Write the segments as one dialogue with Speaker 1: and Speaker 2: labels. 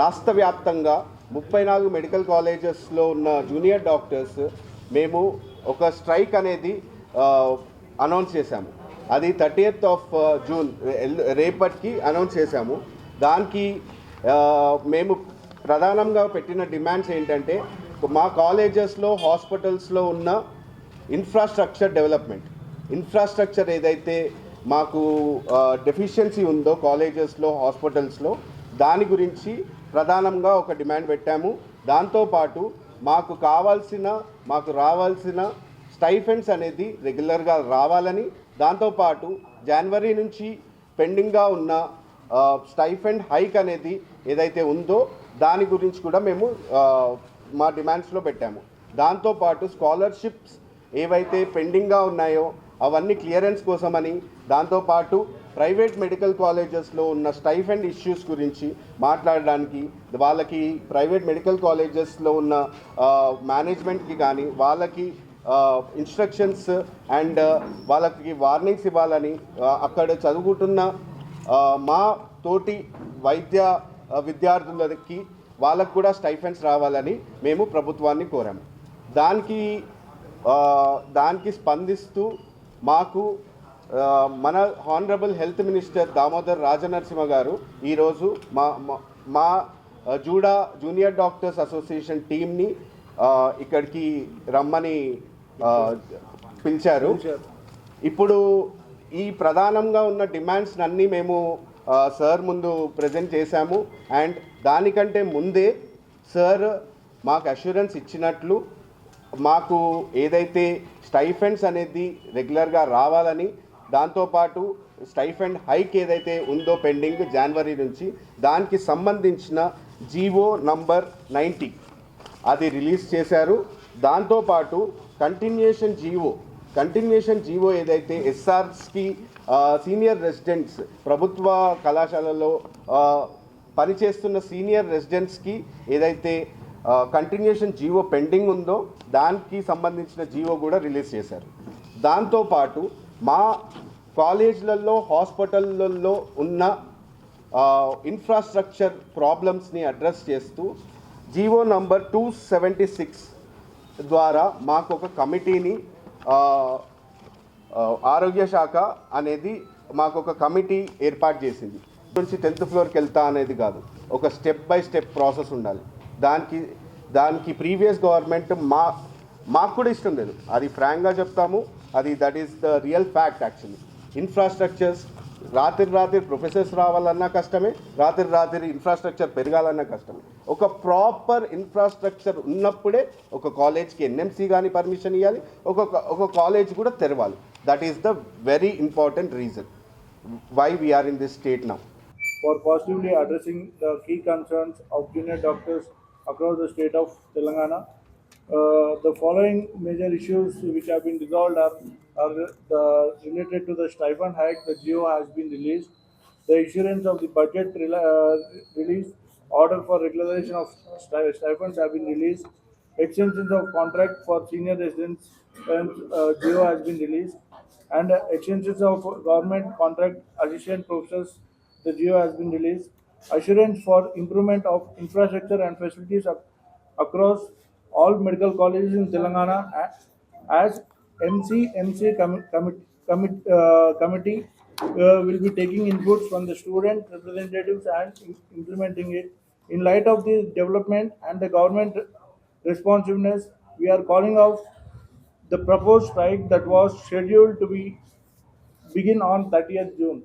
Speaker 1: రాష్ట్ర వ్యాప్తంగా ముప్పై నాలుగు మెడికల్ కాలేజెస్లో ఉన్న జూనియర్ డాక్టర్స్ మేము ఒక స్ట్రైక్ అనేది అనౌన్స్ చేశాము. అది థర్టీయత్ ఆఫ్ జూన్ రేపటికి అనౌన్స్ చేశాము. దానికి మేము ప్రధానంగా పెట్టిన డిమాండ్స్ ఏంటంటే మా కాలేజెస్లో హాస్పిటల్స్లో ఉన్న ఇన్ఫ్రాస్ట్రక్చర్ డెవలప్మెంట్. ఇన్ఫ్రాస్ట్రక్చర్ ఏదైతే మాకు డెఫిషియన్సీ ఉందో కాలేజెస్లో హాస్పిటల్స్లో దాని గురించి ప్రధానంగా ఒక డిమాండ్ పెట్టాము. దాంతోపాటు మాకు కావాల్సిన మాకు రావాల్సిన స్టైఫెండ్స్ అనేది రెగ్యులర్గా రావాలని దాంతోపాటు జనవరి నుంచి పెండింగ్గా ఉన్న స్టైఫెండ్ హైక్ అనేది ఏదైతే ఉందో దాని గురించి కూడా మేము మా డిమాండ్స్లో పెట్టాము. దాంతోపాటు స్కాలర్షిప్స్ ఏవైతే పెండింగ్గా ఉన్నాయో అవన్నీ క్లియరెన్స్ కోసమని దాంతోపాటు ప్రైవేట్ మెడికల్ కాలేజెస్లో ఉన్న స్టైఫెండ్ ఇష్యూస్ గురించి మాట్లాడడానికి వాళ్ళకి ప్రైవేట్ మెడికల్ కాలేజెస్లో ఉన్న మేనేజ్మెంట్కి కానీ వాళ్ళకి ఇన్స్ట్రక్షన్స్ అండ్ వాళ్ళకి వార్నింగ్స్ ఇవ్వాలని అక్కడ చదువుకుంటున్న మా తోటి వైద్య విద్యార్థులకి వాళ్ళకు కూడా స్టైఫెండ్స్ రావాలని మేము ప్రభుత్వాన్ని కోరాము. దానికి దానికి స్పందిస్తూ మాకు మన honourable health minister Damodar Rajanarasimha garu ఈరోజు మా మా- మా జూడా జూనియర్ డాక్టర్స్ అసోసియేషన్ టీంని ఇక్కడికి రమ్మని పిలిచారు. ఇప్పుడు ఈ ప్రధానంగా ఉన్న డిమాండ్స్ అన్నీ మేము సార్ ముందు ప్రజెంట్ చేశాము. అండ్ దానికంటే ముందే సార్ మాకు అష్యూరెన్స్ ఇచ్చినట్లు మాకు ఏదైతే స్టైఫెండ్స్ అనేది రెగ్యులర్గా రావాలని దాంతోపాటు స్టైఫెండ్ హైక్ ఏదైతే ఉందో పెండింగ్ జనవరి నుంచి దానికి సంబంధించిన జీవో నంబర్ నైంటీ అది రిలీజ్ చేశారు. దాంతోపాటు కంటిన్యూషన్ జీవో కంటిన్యూషన్ జీవో ఏదైతే ఎస్ఆర్స్కి సీనియర్ రెసిడెంట్స్ ప్రభుత్వ కళాశాలలో పనిచేస్తున్న సీనియర్ రెసిడెంట్స్కి ఏదైతే కంటిన్యూషన్ జీవో పెండింగ్ ఉందో దానికి సంబంధించిన జీవో కూడా రిలీజ్ చేశారు. దాంతోపాటు మా కాలేజీలలో హాస్పిటళ్ళల్లో ఉన్న ఇన్ఫ్రాస్ట్రక్చర్ ప్రాబ్లమ్స్ని అడ్రస్ చేస్తూ GO number two seventy six ద్వారా మాకు ఒక కమిటీని ఆరోగ్య శాఖ అనేది మాకు ఒక కమిటీ ఏర్పాటు చేసింది. నుంచి టెన్త్ ఫ్లోర్కి వెళ్తా అనేది కాదు. ఒక స్టెప్ బై స్టెప్ ప్రాసెస్ ఉండాలి. దానికి దానికి ప్రీవియస్ గవర్నమెంట్ మా మాకు కూడా ఇష్టం లేదు. అది ఫ్రాంక్గా చెప్తాము. అది that is the real fact actually infrastructures రాత్రి రాత్రి ప్రొఫెసర్స్ రావాలన్నా కష్టమే రాత్రి రాత్రి ఇన్ఫ్రాస్ట్రక్చర్ పెరగాలన్నా కష్టమే. ఒక ప్రాపర్ ఇన్ఫ్రాస్ట్రక్చర్ ఉన్నప్పుడే ఒక కాలేజ్కి ఎన్ఎంసీ కానీ పర్మిషన్ ఇవ్వాలి ఒక ఒక కాలేజ్ కూడా తెరవాలి. That is the very important reason why we are in this state now
Speaker 2: for positively addressing the key concerns of junior doctors across the state of Telangana Uh, the following major issues which have been resolved are, are related to the stipend hike, the GEO has been released. The issuance of the budget uh, release, order for regularization of sti- stipends have been released. Extensions of contract for senior residents and uh, GEO has been released. And uh, extensions of government contract assistant professors the GEO has been released. Assurance for improvement of infrastructure and facilities ac- across all medical colleges in Telangana as MC MC com- commit- commit- uh, committee uh, will be taking inputs from the student representatives and im- implementing it. In light of this development and the government responsiveness, we are calling off the proposed strike that was scheduled to be begin on 30th June.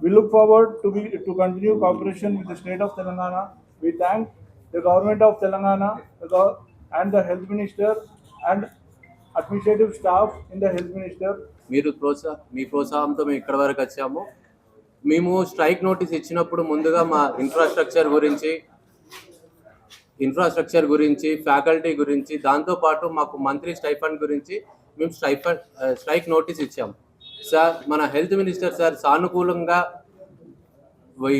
Speaker 2: We look forward to be to continue cooperation with the state of Telangana. We thank the government of Telangana the gov- and the health minister and administrative staff in the health minister
Speaker 3: మీరు ప్రోత్సాహ మీ ప్రోత్సాహంతో మేము ఇక్కడ వరకు వచ్చాము. మేము strike notice ఇచ్చినప్పుడు ముందుగా మా ఇన్ఫ్రాస్ట్రక్చర్ గురించి ఇన్ఫ్రాస్ట్రక్చర్ గురించి ఫ్యాకల్టీ గురించి దాంతోపాటు మాకు మంత్లీ స్టైఫండ్ గురించి మేము స్టైఫండ్ స్ట్రైక్ నోటీస్ ఇచ్చాము సార్ మన హెల్త్ మినిస్టర్ సార్ సానుకూలంగా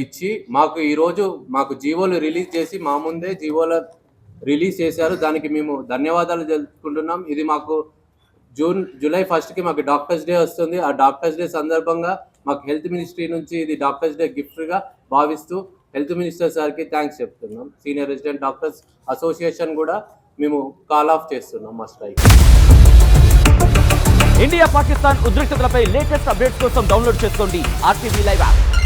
Speaker 3: ఇచ్చి మాకు ఈరోజు మాకు జీవోలు రిలీజ్ చేసి మా ముందే జీవోలు రిలీజ్ చేశారు. దానికి మేము ధన్యవాదాలు తెలుపుకుంటున్నాం. ఇది మాకు జూన్ జూలై ఫస్ట్కి మాకు డాక్టర్స్ డే వస్తుంది. ఆ డాక్టర్స్ డే సందర్భంగా మాకు హెల్త్ మినిస్ట్రీ నుంచి ఇది డాక్టర్స్ డే గిఫ్ట్గా భావిస్తూ హెల్త్ మినిస్టర్ సార్కి థ్యాంక్స్ చెప్తున్నాం. సీనియర్ రెసిడెంట్ డాక్టర్స్ అసోసియేషన్ కూడా మేము కాల్ ఆఫ్ చేస్తున్నాం మా స్ట్రైక్
Speaker 4: ఇండియా పాకిస్తాన్ ఉద్రిక్తతలపై లేటెస్ట్ అప్డేట్స్ కోసం డౌన్లోడ్ చేసుకోండి ఆర్టీవీ లైవ్ యాప్.